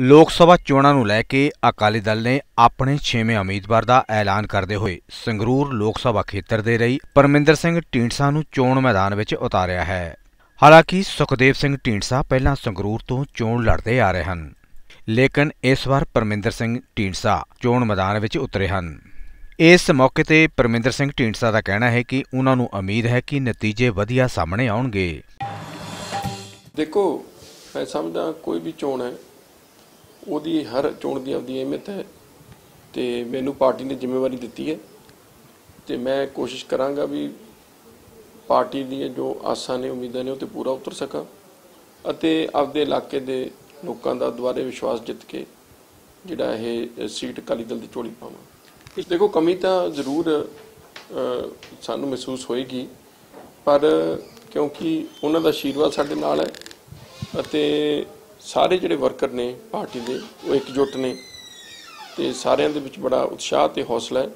ਲੋਕ ਸਭਾ ਚੋਣਾਂ ਨੂੰ ਲੈ ਕੇ ਅਕਾਲੀ ਦਲ ਨੇ ਆਪਣੇ 6ਵੇਂ ਉਮੀਦਵਾਰ ਦਾ ਐਲਾਨ ਕਰਦੇ ਹੋਏ ਸੰਗਰੂਰ ਲੋਕ ਸਭਾ ਖੇਤਰ ਦੇ ਰਹੀ ਪਰਮਿੰਦਰ ਸਿੰਘ ਢੀਂਡਸਾ ਨੂੰ ਚੋਣ ਮੈਦਾਨ ਵਿੱਚ ਉਤਾਰਿਆ ਹੈ। ਹਾਲਾਂਕਿ ਸੁਖਦੇਵ ਸਿੰਘ ਢੀਂਡਸਾ ਪਹਿਲਾਂ ਸੰਗਰੂਰ ਤੋਂ ਚੋਣ ਲੜਦੇ ਆ ਰਹੇ ਹਨ, ਲੇਕਿਨ ਇਸ ਵਾਰ ਪਰਮਿੰਦਰ ਸਿੰਘ ਢੀਂਡਸਾ ਚੋਣ ਮੈਦਾਨ ਵਿੱਚ ਉਤਰੇ ਹਨ। ਇਸ ਮੌਕੇ ਤੇ ਪਰਮਿੰਦਰ ਸਿੰਘ ਢੀਂਡਸਾ ਦਾ ਕਹਿਣਾ ਹੈ ਕਿ ਉਹਨਾਂ ਨੂੰ ਉਮੀਦ ਹੈ ਕਿ ਨਤੀਜੇ ਵਧੀਆ ਸਾਹਮਣੇ ਆਉਣਗੇ। ਦੇਖੋ, ਮੈਂ ਸਮਝਦਾ ਕੋਈ ਵੀ ਚੋਣ ਹੈ ਉਹਦੀ ਹਰ ਚੋਣ ਦੀ ਆਪਦੀ ਅਹਿਮੀਅਤ ਹੈ ਤੇ ਮੈਨੂੰ ਪਾਰਟੀ ਨੇ ਜ਼ਿੰਮੇਵਾਰੀ ਦਿੱਤੀ ਹੈ ਤੇ ਮੈਂ ਕੋਸ਼ਿਸ਼ ਕਰਾਂਗਾ ਵੀ ਪਾਰਟੀ ਦੀਆਂ ਜੋ ਆਸਾਂ ਨੇ, ਉਮੀਦਾਂ ਨੇ ਉਹ ਤੇ ਪੂਰਾ ਉਤਰ ਸਕਾਂ ਅਤੇ ਆਪਦੇ ਇਲਾਕੇ ਦੇ ਲੋਕਾਂ ਦਾ ਦੁਆਰੇ ਵਿਸ਼ਵਾਸ ਜਿੱਤ ਕੇ ਜਿਹੜਾ ਇਹ ਸੀਟ ਅਕਾਲੀ ਦਲ ਦੀ ਝੋਲੀ ਪਾਵਾਂ। ਦੇਖੋ, ਕਮੀ ਤਾਂ ਜ਼ਰੂਰ ਸਾਨੂੰ ਮਹਿਸੂਸ ਹੋਏਗੀ, ਪਰ ਕਿਉਂਕਿ ਉਹਨਾਂ ਦਾ ਆਸ਼ੀਰਵਾਦ ਸਾਡੇ ਨਾਲ ਹੈ ਅਤੇ ਸਾਰੇ ਜਿਹੜੇ ਵਰਕਰ ਨੇ, ਪਾਰਟੀ ਦੇ, ਉਹ ਇਕਜੁੱਟ ਨੇ ਤੇ ਸਾਰਿਆਂ ਦੇ ਵਿੱਚ ਬੜਾ ਉਤਸ਼ਾਹ ਤੇ ਹੌਸਲਾ ਹੈ।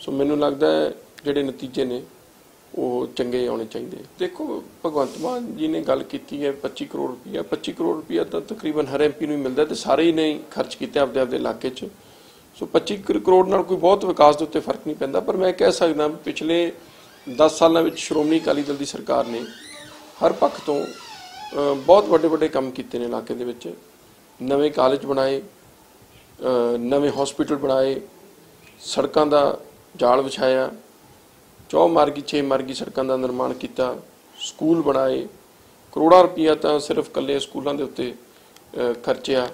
ਸੋ ਮੈਨੂੰ ਲੱਗਦਾ ਹੈ ਜਿਹੜੇ ਨਤੀਜੇ ਨੇ, ਉਹ ਚੰਗੇ ਆਉਣੇ ਚਾਹੀਦੇ ਦੇਖੋ, ਭਗਵੰਤ ਮਾਨ ਜੀ ਨੇ ਗੱਲ ਕੀਤੀ ਹੈ 25 ਕਰੋੜ ਰੁਪਇਆ 25 ਕਰੋੜ ਰੁਪਇਆ ਤਾਂ ਤਕਰੀਬਨ ਹਰ ਐਮਪੀ ਨੂੰ ਹੀ ਮਿਲਦਾ ਤੇ ਸਾਰੇ ਹੀ ਨੇ ਖਰਚ ਕੀਤੇ ਆਪਦੇ ਆਪਦੇ ਇਲਾਕੇ 'ਚ। ਸੋ 25 ਕਰੋੜ ਨਾਲ ਕੋਈ ਬਹੁਤ ਵਿਕਾਸ ਦੇ ਉੱਤੇ ਫ਼ਰਕ ਨਹੀਂ ਪੈਂਦਾ, ਪਰ ਮੈਂ ਕਹਿ ਸਕਦਾ ਪਿਛਲੇ 10 ਸਾਲਾਂ ਵਿੱਚ ਸ਼੍ਰੋਮਣੀ ਅਕਾਲੀ ਦਲ ਦੀ ਸਰਕਾਰ ਨੇ ਹਰ ਪੱਖ ਤੋਂ ਬਹੁਤ ਵੱਡੇ ਵੱਡੇ ਕੰਮ ਕੀਤੇ ਨੇ ਇਲਾਕੇ ਦੇ ਵਿੱਚ। ਨਵੇਂ ਕਾਲਜ ਬਣਾਏ ਨਵੇਂ ਹਸਪੀਟਲ ਬਣਾਏ, ਸੜਕਾਂ ਦਾ ਜਾਲ ਵਿਛਾਇਆ ਚੌ ਮਾਰਗੀ ਛੇ ਮਾਰਗੀ ਸੜਕਾਂ ਦਾ ਨਿਰਮਾਣ ਕੀਤਾ, ਸਕੂਲ ਬਣਾਏ, ਕਰੋੜਾਂ ਰੁਪਈਆ ਤਾਂ ਸਿਰਫ ਕੱਲੇ ਸਕੂਲਾਂ ਦੇ ਉੱਤੇ ਖਰਚਿਆ।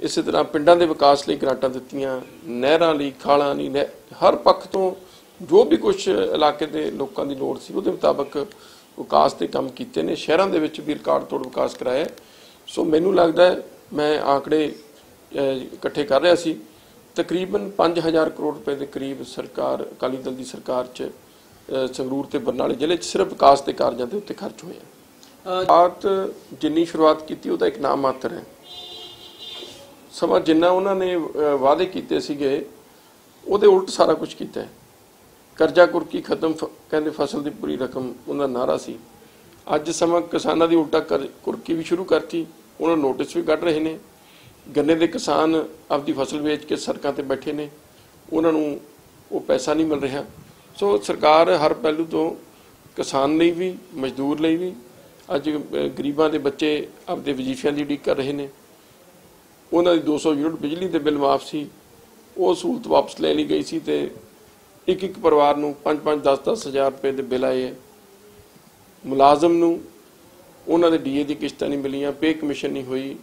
ਇਸੇ ਤਰ੍ਹਾਂ ਪਿੰਡਾਂ ਦੇ ਵਿਕਾਸ ਲਈ ਗ੍ਰਾਂਟਾਂ ਦਿੱਤੀਆਂ, ਨਹਿਰਾਂ ਲਈ, ਖਾਲਾਂ ਲਈ, ਨਹਿ- ਹਰ ਪੱਖ ਤੋਂ ਜੋ ਵੀ ਕੁਝ ਇਲਾਕੇ ਦੇ ਲੋਕਾਂ ਦੀ ਲੋੜ ਸੀ, ਉਹਦੇ ਮੁਤਾਬਕ ਵਿਕਾਸ ਦੇ ਕੰਮ ਕੀਤੇ ਨੇ ਸ਼ਹਿਰਾਂ ਦੇ ਵਿੱਚ ਵੀ ਰਿਕਾਰਡ ਤੋੜ ਵਿਕਾਸ ਕਰਾਇਆ। ਸੋ ਮੈਨੂੰ ਲੱਗਦਾ ਹੈ ਮੈਂ ਆંકੜੇ ਅਹ, ਇਕੱਠੇ ਕਰ ਰਿਹਾ ਸੀ। ਤਕਰੀਬਨ 5000 ਕਰੋੜ ਰੁਪਏ ਦੇ ਕਰੀਬ ਸਰਕਾਰ ਅਕਾਲੀ ਦਲ ਦੀ ਸਰਕਾਰ 'ਚ ਸੰਗਰੂਰ ਤੇ ਬਰਨਾਲੇ ਜ਼ਿਲ੍ਹੇ 'ਚ ਸਿਰਫ ਵਿਕਾਸ ਦੇ ਕਾਰਜਾਂ ਦੇ ਉੱਤੇ ਖਰਚ ਹੋਇਆ ਬਾਤ ਜਿੰਨੀ ਸ਼ੁਰੂਆਤ ਕੀਤੀ ਉਹਦਾ ਇੱਕ ਨਾਮ ਮਾਤਰ ਹੈ। ਸਮਾਂ ਜਿੰਨਾ ਉਹਨਾਂ ਨੇ ਵਾਅਦੇ ਕੀਤੇ ਸੀਗੇ ਉਹਦੇ ਉਲਟ ਸਾਰਾ ਕੁਝ ਕੀਤਾ ਹੈ। ਕਰਜ਼ਾ ਕੁਰਕੀ ਖਤਮ ਫ- ਕਹਿੰਦੇ ਫਸਲ ਦੀ ਪੂਰੀ ਰਕਮ ਉਹਨਾਂ ਦਾ ਨਾਰਾ ਸੀ। ਅੱਜ ਸਮਾਂ ਕਿਸਾਨਾਂ ਦੀ ਉਲਟਾ ਕਰ- ਕੁਰਕੀ ਵੀ ਸ਼ੁਰੂ ਕਰਤੀ। ਉਹਨਾਂ ਨੋਟਿਸ ਵੀ ਕੱਢ ਰਹੇ ਨੇ। ਗੰਨੇ ਦੇ ਕਿਸਾਨ ਆਪਦੀ ਫਸਲ ਵੇਚ ਕੇ ਸੜਕਾਂ ਤੇ ਬੈਠੇ ਨੇ। ਉਹਨਾਂ ਨੂੰ ਉਹ ਪੈਸਾ ਨਹੀਂ ਮਿਲ ਰਿਹਾ। ਸੋ ਸਰਕਾਰ ਹਰ ਪਹਿਲੂ ਤੋਂ ਕਿਸਾਨ ਲਈ ਵੀ, ਮਜ਼ਦੂਰ ਲਈ ਵੀ, ਅੱਜ ਗਰੀਬਾਂ ਦੇ ਬੱਚੇ ਆਪਦੇ ਵਜ਼ੀਫਿਆਂ ਦੀ ਉਡੀਕ ਕਰ ਰਹੇ ਨੇ। ਉਹਨਾਂ ਦੀ 200 ਯੂਨਿਟ ਬਿਜਲੀ ਦੇ ਬਿੱਲ ਮਾਫ ਸੀ। ਉਹ ਸਹੂਲਤ ਵਾਪਸ ਲੈ ਲਈ ਗਈ ਸੀ ਤੇ ਇੱਕ ਇੱਕ ਪਰਿਵਾਰ ਨੂੰ 5-5 10-10 ਹਜ਼ਾਰ ਰੁਪਏ ਦੇ ਬਿੱਲ ਆਏ ਹੈ ਮੁਲਾਜ਼ਮ ਨੂੰ ਉਹਨਾਂ ਦੇ ਡੀਏ ਦੀ ਕਿਸ਼ਤਾਂ ਨਹੀਂ ਮਿਲੀਆਂ, ਪੇ ਕਮਿਸ਼ਨ ਨਹੀਂ ਹੋਈ।